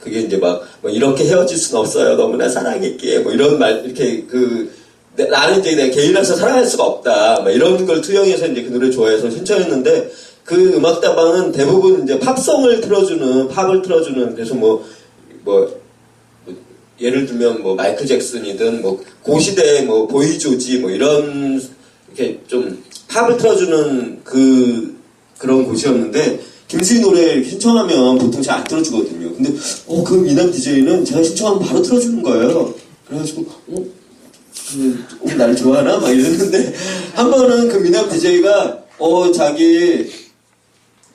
그게 이제 막, 뭐 이렇게 헤어질 순 없어요. 너무나 사랑했기에. 뭐 이런 말, 이렇게 그, 내- 나는 이제 내가 개인으로서 사랑할 수가 없다. 막 이런 걸 투영해서 이제 그 노래 좋아해서 신청했는데, 그 음악다방은 대부분 이제 팝송을 틀어주는, 팝을 틀어주는, 그래서 뭐, 뭐, 뭐 예를 들면 뭐 마이클 잭슨이든 뭐 고시대의 뭐 보이조지 뭐 이런 이렇게 좀 팝을 틀어주는 그 그런 곳이었는데 김수희 노래 신청하면 보통 잘 안 틀어주거든요. 근데 어그 미남 DJ는 제가 신청하면 바로 틀어주는 거예요. 그래가지고 어 그, 어, 날 좋아하나? 막 이랬는데, 한 번은 그 미남 DJ가, 어, 자기,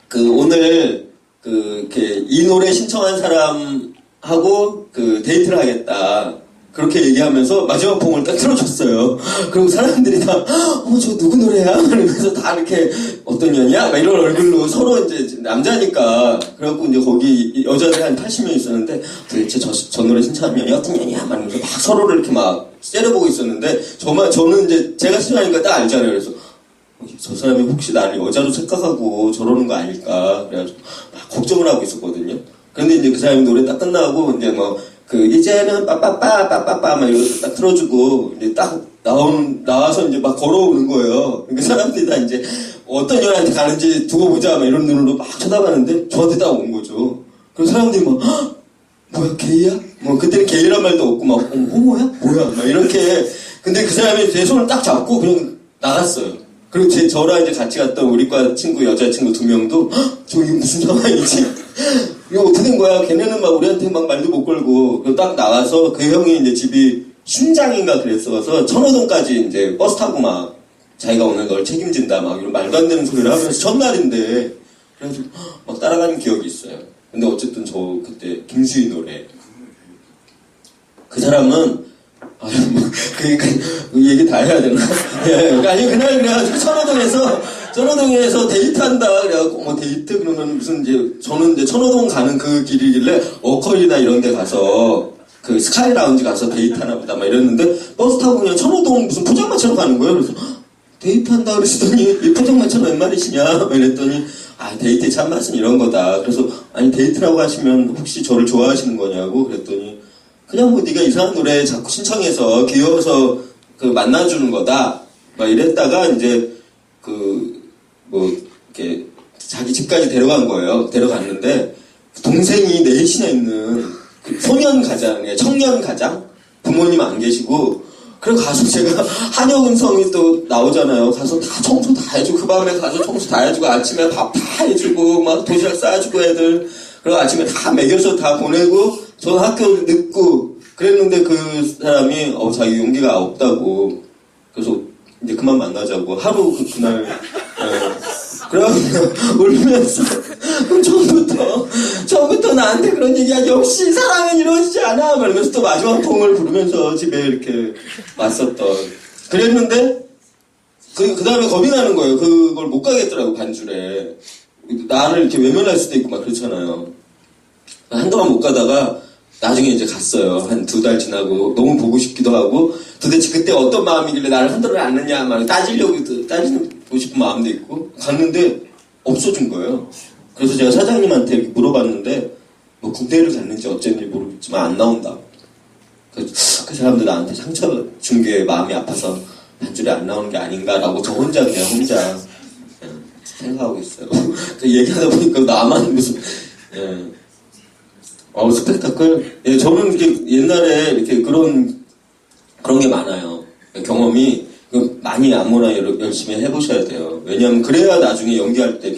그, 오늘, 그, 이렇게, 이 노래 신청한 사람하고, 그, 데이트를 하겠다. 그렇게 얘기하면서 마지막 봉을 딱 틀어줬어요. 그리고 사람들이 다, 어, 저 누구 노래야? 이러면서 다 이렇게, 어떤 년이야? 막 이런 얼굴로 서로 이제 남자니까. 그래갖고 이제 거기 여자들이 한 80명 있었는데, 도대체 저, 저 노래 년이 어떤 년이야? 막 이러면서 막 서로를 이렇게 막 째려보고 있었는데, 저만, 저는 이제 제가 신청하니까 딱 알잖아요. 그래서, 어, 저 사람이 혹시 나를 여자로 착각하고 저러는 거 아닐까. 그래가지고 막 걱정을 하고 있었거든요. 그런데 이제 그 사람이 노래 딱 끝나고, 이제 뭐, 그, 이제는 빠빠빠, 빠빠빠, 막 이거 딱 틀어주고, 이제 딱 나온, 나와서 이제 막 걸어오는 거예요. 그러니까 사람들이 다 이제 어떤 년한테 가는지 두고 보자, 막 이런 눈으로 막 쳐다봤는데, 저한테 딱 온 거죠. 그럼 사람들이 막, "헉! 뭐야 게이야? 뭐 그때는 게이란 말도 없고 막 어, 호모야? 뭐야? 막 이렇게 근데 그 사람이 제 손을 딱 잡고 그냥 나갔어요. 그리고 제 저랑 이제 같이 갔던 우리과 친구 여자 친구 두 명도 "헉, 저 이게 무슨 상황이지? 이거 어떻게 된 거야? 걔네는 막 우리한테 막 말도 못 걸고 딱 나가서 그 형이 이제 집이 신장인가 그랬어서 천호동까지 이제 버스 타고 막 자기가 오늘 널 책임진다 막 이런 말도 안 되는 소리를 하면서 첫날인데 헉, 막 따라가는 기억이 있어요. 근데 어쨌든 저 그때 김수희 노래 그 사람은 아유 뭐그 그, 그 얘기 다 해야 되나? 예, 아니 그날 그래가지고 천호동에서 천호동에서 데이트한다. 그래갖고 뭐 데이트 그러면 무슨 이제 저는 이제 천호동 가는 그 길이길래 어컬이나 이런 데 가서 그 스카이 라운지 가서 데이트하나 보다 막 이랬는데 버스 타고 그냥 천호동 무슨 포장마차로 가는 거예요. 그래서 데이트한다. 그러시더니 이 포장마차는 웬 말이시냐? 막 이랬더니 아 데이트의 참맛은 이런 거다. 그래서 아니 데이트라고 하시면 혹시 저를 좋아하시는 거냐고? 그랬더니 그냥 뭐 네가 이상한 노래 자꾸 신청해서 귀여워서 그 만나주는 거다. 막 이랬다가 이제 그 뭐 이렇게 자기 집까지 데려간 거예요 데려갔는데 동생이 넷이나 있는 그 소년 가장에 청년 가장 부모님 안 계시고 그래 가서 제가 한여금성이 또 나오잖아요. 가서 다 청소 다 해주고 그 밤에 가서 청소 다 해주고 아침에 밥 다 해주고 막 도시락 싸주고 애들 그리고 아침에 다 먹여서 다 보내고 저는 학교 늦고 그랬는데 그 사람이 어 자기 용기가 없다고 그래서 이제 그만 만나자고 하루 그, 그날 예. 그래가지고 울면서 처음부터 처음부터 나한테 그런 얘기야 역시 사랑은 이루어지지 않아. 말면서 또 마지막 통을 부르면서 집에 이렇게 왔었던. 그랬는데 그, 그 다음에 겁이 나는 거예요. 그걸 못 가겠더라고 반줄에 나를 이렇게 외면할 수도 있고 막 그렇잖아요. 한동안 못 가다가 나중에 이제 갔어요. 한 두 달 지나고 너무 보고 싶기도 하고 도대체 그때 어떤 마음이길래 나를 흔들어 놨느냐 막 따지려고 따지 고 싶은 마음도 있고 갔는데 없어진 거예요. 그래서 제가 사장님한테 물어봤는데 뭐 군대를 갔는지 어쩐지 모르겠지만 안 나온다. 그, 그 사람들 나한테 상처 준 게 마음이 아파서 반줄에 안 나오는 게 아닌가라고 저 혼자 그냥 혼자 그냥 생각하고 있어요. 그 얘기하다 보니까 나만 무슨 예. 어, 스펙타클? 예, 저는 이렇게 옛날에 이렇게 그런, 그런 게 많아요. 경험이 그 많이 안무나 열- 열심히 해보셔야 돼요. 왜냐하면 그래야 나중에 연기할 때